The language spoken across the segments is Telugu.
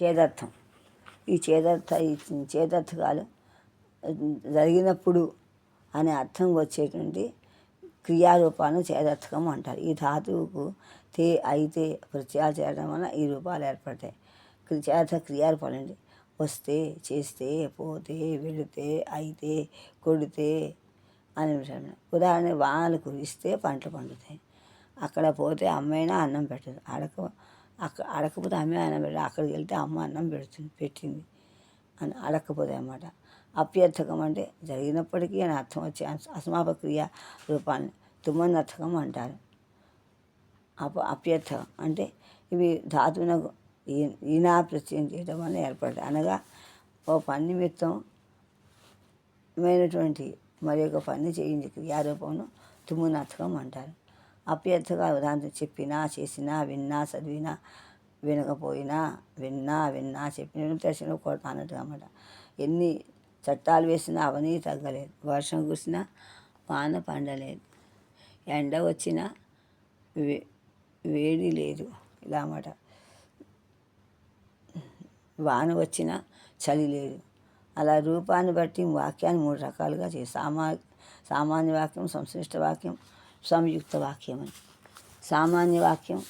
చేదర్థం. ఈ చేదర్థ ఈ చేదర్థకాలు జరిగినప్పుడు అనే అర్థం వచ్చేటువంటి క్రియారూపాలను చేదర్థకం అంటారు. ఈ ధాతువుకు తే అయితే ప్రత్యయాలు చేయడం వల్ల ఈ రూపాలు ఏర్పడతాయి. చేత క్రియారూపాలు అండి వస్తే చేస్తే పోతే వెళితే అయితే కొడితే అని విషయం. ఉదాహరణ వానలు కురిస్తే పంటలు పండుతాయి. అక్కడ పోతే అమ్మైనా అన్నం పెట్టదు. అడక అక్కడ అడకపోతే అమ్మే అన్నం పెట్టి అక్కడికి వెళ్తే అమ్మ అన్నం పెడుతుంది పెట్టింది అని అడగకపోతే అన్నమాట. అప్యర్థకం అంటే జరిగినప్పటికీ అని అర్థం వచ్చే అసమాప క్రియ రూపాన్ని తుమ్మనర్థకం అంటారు. అప అప్యర్థకం అంటే ఇవి ధాతువునకు ఈ- ఈనా ప్రత్యయం చేయడం వల్ల ఏర్పడతాయి. అనగా ఓ పని నిమిత్తం మైనటువంటి మరి ఒక పని చేయించే క్రియారూపంలో తుమ్మునర్థకం అంటారు. అప్యర్థగా ఉదాహరణ చెప్పినా చేసినా విన్నా చదివినా వినకపోయినా విన్నా విన్నా చెప్పిన తెలిసిన కొడతా అన్నట్టుగా అన్నమాట. ఎన్ని చట్టాలు వేసినా అవన్నీ తగ్గలేదు. వర్షం కురిసినా వాన పండలేదు. ఎండ వచ్చినా వే వేడి లేదు. ఇలా అన్నమాట. వాన వచ్చినా చలి లేదు. అలా రూపాన్ని బట్టి వాక్యాన్ని మూడు రకాలుగా చేసి సామా సామాన్య వాక్యం సంశ్లిష్ట వాక్యం సంయుక్త వాక్యం అని సామాన్య వాక్యం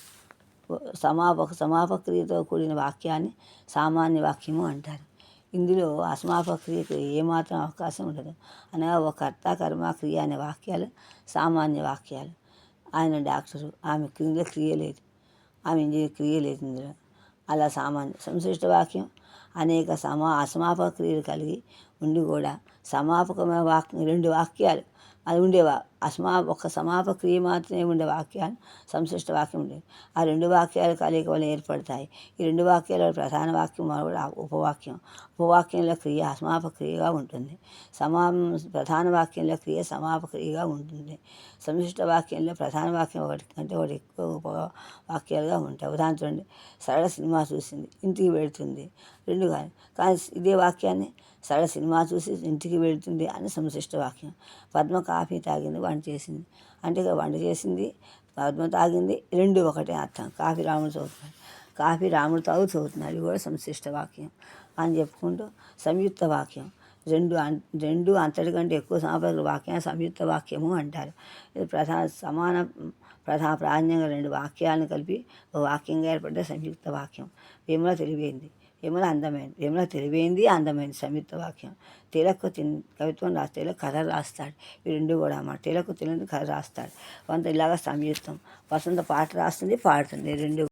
సమాపక సమాపక్రియతో కూడిన వాక్యాన్ని సామాన్య వాక్యము అంటారు. ఇందులో అసమాపక్రియకు ఏమాత్రం అవకాశం ఉండదు. అనగా ఒక కర్త కర్మ క్రియ అనే వాక్యాలు సామాన్య వాక్యాలు. ఆయన డాక్టరు ఆమె క్రింద క్రియ లేదు. ఆమె ఇంజనీర్ క్రియ లేదు ఇందులో. అలా సామాన్య సంశ్లిష్ట వాక్యం అనేక సమా అసమాపక క్రియలు కలిగి ఉండి కూడా సమాపకమైన వాక్యం రెండు వాక్యాలు. అది ఉండేవా అసమా ఒక సమాపక్రియ మాత్రమే ఉండే వాక్యాలు సంశ్లిష్ట వాక్యం ఉండేది. ఆ రెండు వాక్యాలు కలయిక వల్ల ఏర్పడతాయి. ఈ రెండు వాక్యాల ప్రధాన వాక్యం కూడా ఉపవాక్యం. ఉపవాక్యంలో క్రియ అసమాపక్రియగా ఉంటుంది. సమా ప్రధాన వాక్యంలో క్రియ సమాపక్రియగా ఉంటుంది. సంశిష్ట వాక్యంలో ప్రధాన వాక్యం ఒకటి కంటే ఒకటి ఎక్కువ ఉప వాక్యాలుగా ఉంటాయి. ఉదాహరణ చూడండి. సరళ సినిమా చూసింది. ఇంటికి వెళుతుంది. రెండు కానీ కానీ ఇదే వాక్యాన్ని సరళ సినిమా చూసి ఇంటికి వెళుతుంది అని సంశిష్ట వాక్యం. పద్మ కాఫీ తాగింది వంట చేసింది. అంటే వంట చేసింది పద్మ తాగింది రెండు ఒకటే అర్థం. కాఫీ రాముడు చదువుతున్నాడు. కాఫీ రాముడు తాగు చదువుతున్నాడు. ఇది కూడా సంశిష్ట వాక్యం అని చెప్పుకుంటూ సంయుక్త వాక్యం. రెండు అం- రెండు అంతటి కంటే ఎక్కువ సమాపదలు వాక్యం సంయుక్త వాక్యము అంటారు. ఇది ప్రధాన సమాన ప్రధాన ప్రాధాన్యంగా రెండు వాక్యాలను కలిపి ఒక వాక్యంగా ఏర్పడ్డ సంయుక్త వాక్యం. విమల తెలివైంది. యమున అందమైంది యమున తెలివైంది అందమైంది సంయుక్త వాక్యం. తిలకు తిన్ కవిత్వం రాస్తే తిలక్ కథ రాస్తాడు. ఈ రెండు కూడా అన్నమాట. తిలకు తినది కథ రాస్తాడు. వంత ఇలాగ సంయుక్తం. వసంత పాట రాస్తుంది పాడుతుంది. ఈ రెండు